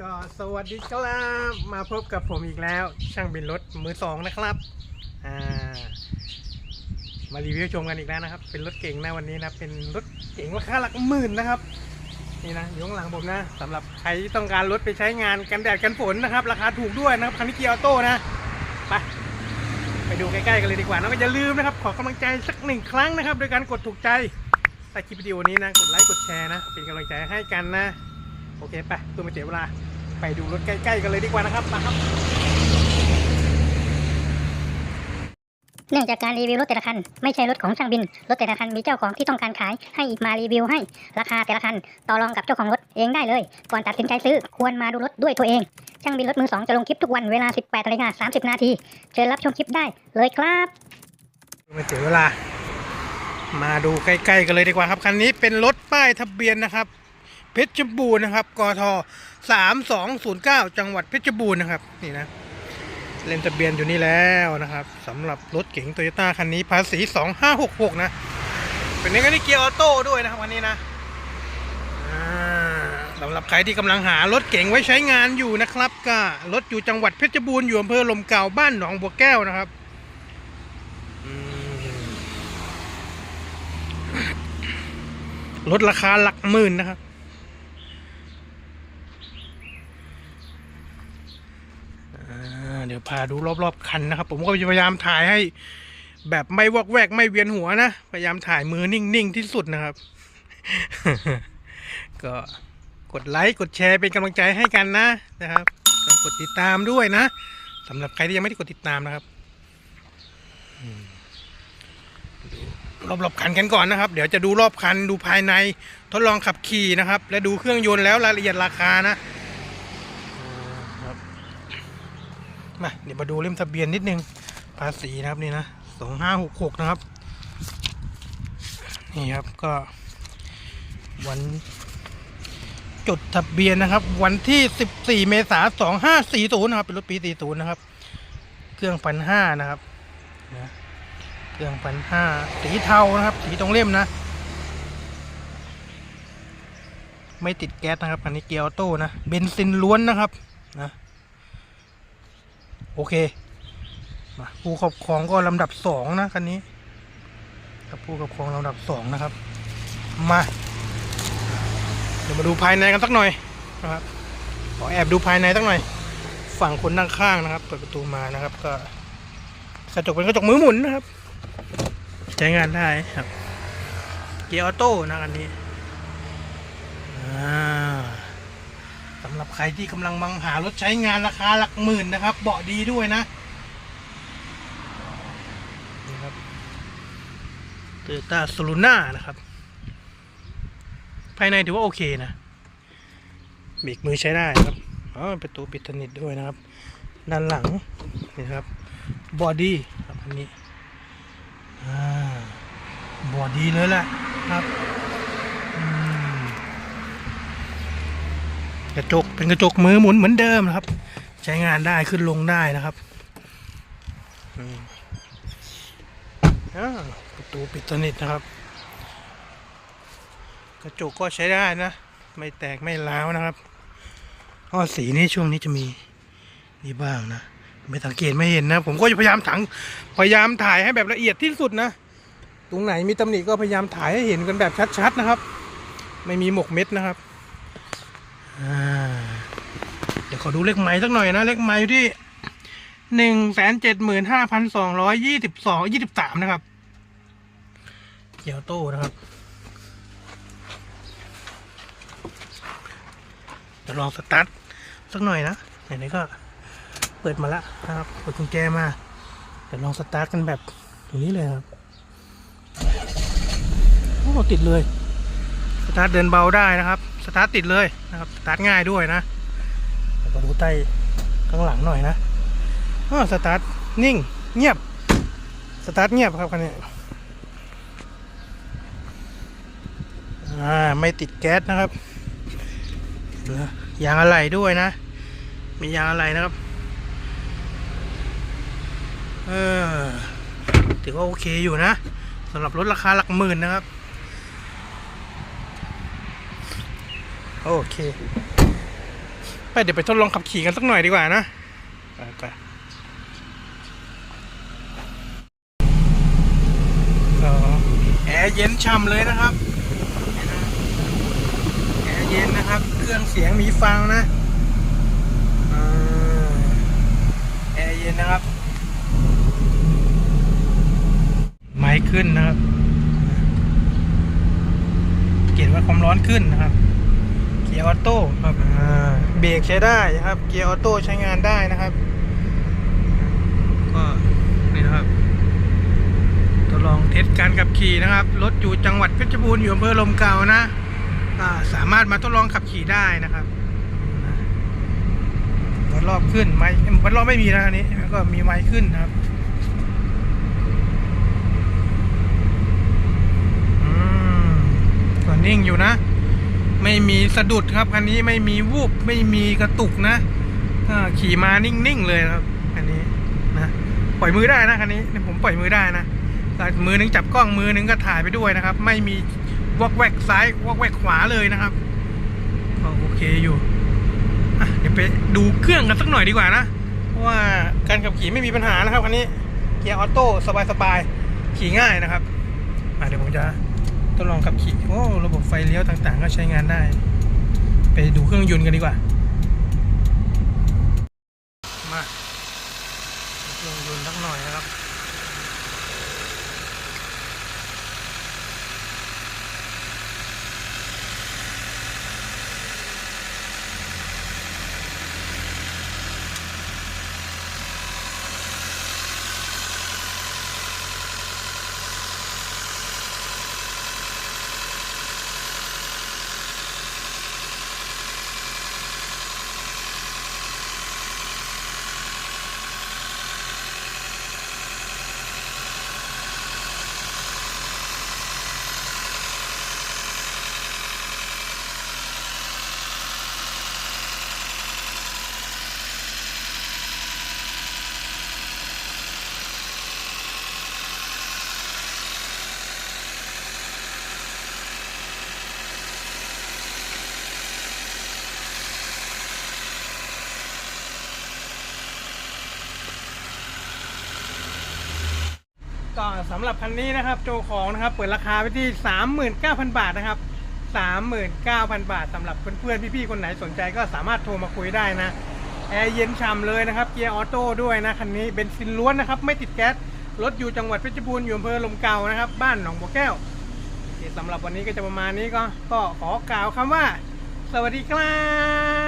ก็สวัสดีครับมาพบกับผมอีกแล้ว ช่างบินรถมือสองนะครับอ่ามารีวิวชมกันอีกแล้วนะครับ เป็นรถเก่งนะวันนี้นะเป็นรถเก่งราคาหลักหมื่นนะครับนี่นะอยู่ข้างหลังผมนะสำหรับใครที่ต้องการรถไปใช้งานกันแดดกันฝนนะครับ ราคาถูกด้วยนะครับคันนี้เกียร์ออโต้นะไปไปดูใกล้ๆกันเลยดีกว่านะก็อย่าลืมนะครับขอกำลังใจสักหนึ่งครั้งนะครับ โดยการกดถูกใจใต้คลิปวิดีโอนี้นะกดไลค์กดแชร์นะเป็นกำลังใจให้กันนะ อเคไปเพื่อไม่เสียเวลา ไปดูรถใกล้ๆกันเลยดีกว่านะครับมาครับเนื่องจากการรีวิวรถแต่ละคันไม่ใช่รถของช่างบิน รถแต่ละคันมีเจ้าของที่ต้องการขายให้มารีวิวให้ ราคาแต่ละคันต่อรองกับเจ้าของรถเองได้เลย ก่อนตัดสินใจซื้อควรมาดูรถด้วยตัวเอง ช่างบินรถมือสองจะลงคลิปทุกวันเวลา 18นาฬิกา30 นาที เชิญรับชมคลิปได้เลยครับไม่เสียเวลา มาดูใกล้ๆกันเลยดีกว่าครับคันนี้เป็นรถป้ายทะเบียนนะครับ เพชรบูรณ์นะครับกทสามสองศูนย์เก้าจังหวัดเพชรบูรณ์นะครับนี่นะเล่นทะเบียนอยู่นี่แล้วนะครับสำหรับรถเก๋งโตโยต้าคันนี้ภาษีสองห้าหกหกนะเป็นนี้ก็นี่เกียร์ออโต้ด้วยนะครับวันนี้นะสำหรับใครที่กำลังหารถเก๋งไว้ใช้งานอยู่นะครับ ก็รถอยู่จังหวัดเพชรบูรณ์อยู่อำเภอลมเก่าบ้านหนองบัวแก้วนะครับรถราคาหลักหมื่นนะครับ อ่าเดี๋ยว พาดูรอบๆคันนะครับ ผมก็พยายามถ่ายให้ แบบไม่วอกแวกไม่เวียนหัวนะ พยายามถ่ายมือนิ่งๆที่สุดนะครับ ก็กดไลค์กดแชร์เป็นกำลังใจให้กันนะนะครับกกดติดตามด้วยนะสำหรับใครที่ยังไม่ได้กดติดตามนะครับรอืมดูรอบคันกันก่อนนะครับ เดี๋ยวจะดูรอบคันดูภายในทดลองขับขี่นะครับ และดูเครื่องยนต์แล้วรายละเอียดราคานะอ่าครับ มาเดี๋ยวมาดูเล่มทะเบียนนิดนึง ภาษีนะครับนี่นะสองห้าหกหกนะครับ นี่ครับก็ วันจดทะเบียนนะครับ วันที่สิบสี่เมษาสองห้าสี่ศูนย์นะครับ เป็นรถปีสี่ศูนย์นะครับ เครื่องพันห้านะครับนะเครื่องพันห้าสีเทานะครับ สีตรงเล่มนะ ไม่ติดแก๊สนะครับ อันนี้เกียร์ออโต้นะเบนซินล้วนนะครับนะ โอเคมาผู้ครอบครองก็ลำดับสองนะคันนี้ครับผู้ครอบครองลำดับสองนะครับ มาเดี๋ยวมาดูภายในกันสักหน่อยนะครับขอแอบดูภายในสักหน่อย ฝั่งคนนั่งข้างนะครับเปิดประตูมานะครับ ก็กระจกเป็นกระจกมือหมุนนะครับ ใช้งานได้ครับ เกียร์ออโต้นะคันนี้อ่า สำหรับใครที่กำลังมองหารถใช้งานราคาหลักหมื่นนะครับ เบาะดีด้วยนะนี่ครับโตโยต้าโซลูน่านะครับ ภายในถือว่าโอเคนะเบรกมือใช้ได้ครับอ๋อประตูปิดสนิทด้วยนะครับ ด้านหลังนี่ครับบอดี้ครับอันนี้อ่าบอดี้เลยแหละครับอืม กระจกเป็นกระจกมือหมุนเหมือนเดิมนะครับ ใช้งานได้ขึ้นลงได้นะครับประตูปิดสนิทนะครับ กระจกก็ใช้ได้นะ ไม่แตกไม่ร้าวนะครับอ้อสีนี้ช่วงนี้จะมีนี่บ้างนะไม่สังเกตไม่เห็นนะ ผมก็จะพยายามถังพยายามถ่ายให้แบบละเอียดที่สุดนะ ตรงไหนมีตำหนิก็พยายามถ่ายให้เห็นกันแบบชัดๆนะครับ ไม่มีหมกเม็ดนะครับ เดี๋ยวขอดูเลขไม้สักหน่อยนะ เลขไม้อยู่ที่หนึ่งแสนเจ็ดหมื่นห้าพันสองร้อยยี่สิบสองยี่สิบสามนะครับเกียวโต้นะครับจะลองสตาร์ทสักหน่อยนะไหนๆก็เปิดมาละนะครับเปิดกุญแจมาเดี๋ยวลองสตาร์ทกันแบบตรงนี้เลยครับโอ้ติดเลย สตาร์ทเดินเบาได้นะครับ สตาร์ทติดเลยนะครับสตาร์ทง่ายด้วยนะแล้วก็ดูใต้ข้างหลังหน่อยนะอ้อสตาร์ทนิ่งเงียบสตาร์ทเงียบครับคันนี้อ่าไม่ติดแก๊สนะครับยางอะไหล่ด้วยนะ มียางอะไหล่นะครับเออถือว่าโอเคอยู่นะสำหรับรถราคาหลักหมื่นนะครับ โอเค ไปเดี๋ยวไปทดลองขับขี่กันสักหน่อยดีกว่านะไปไปแอร์เย็นช่ำเลยนะครับ แอร์เย็นนะครับ เครื่องเสียงมีฟังนะอแอร์เย็นนะครับ ไม้ขึ้นนะครับ เกณฑ์ว่าความร้อนขึ้นนะครับ กียร์ออโต้ครับอ่าเบรกใช้ได้ครับ เกียร์ออโต้ใช้งานได้นะครับ ก็นี่นะครับทดลองเทสการขับขี่นะครับรถอยู่จังหวัดเพชรบูรณ์อยู่อำเภอลมเก่านะอ่าสามารถมาทดลองขับขี่ได้นะครับวัดรอบขึ้นไม้วัดรอบไม่มีนะอันนี้แล้วก็มีไม้ขึ้นนะครับอืมก็นิ่งอยู่นะ ไม่มีสะดุดครับคันนี้ไม่มีวูบไม่มีกระตุกนะขี่มานิ่งๆเลยครับคันนี้นะปล่อยมือได้นะคันนี้นผมปล่อยมือได้นะมือหนึงจับกล้องมือหนึงก็ถ่ายไปด้วยนะครับ ไม่มีวอกแวกซ้ายวอกแวกขวาเลยนะครับก็โอเคอยู่เดี๋ยวไปดูเครื่องกันสักหน่อยดีกว่านะว่าการขับขี่ไม่มีปัญหานะครับคันนี้เกียร์ออโต้สบายๆขี่ง่ายนะครับเดี๋ยวผมจะ ทดลองขับขี่โอ้ระบบไฟเลี้ยวต่างๆ ก็ใช้งานได้ ไปดูเครื่องยนต์กันดีกว่า มาเครื่องยนต์สักหน่อยนะครับ ก็สำหรับคันนี้นะครับโจของนะครับ เปิดราคาไปที่ 39,000 บาทนะครับ 39,000 บาทสำหรับเพื่อนๆพี่ๆคนไหนสนใจก็สามารถโทรมาคุยได้นะแอร์เย็นฉ่ำเลยนะครับเกียร์ออโต้ด้วยนะคันนี้เบนซินล้วนนะครับ ไม่ติดแก๊สรถอยู่จังหวัดเพชรบูรณ์อยู่อำเภอลมเก่านะครับ บ้านหนองบัวแก้วสำหรับวันนี้ก็จะประมาณนี้ก็ก็ขอกล่าวคำว่า สวัสดีครับ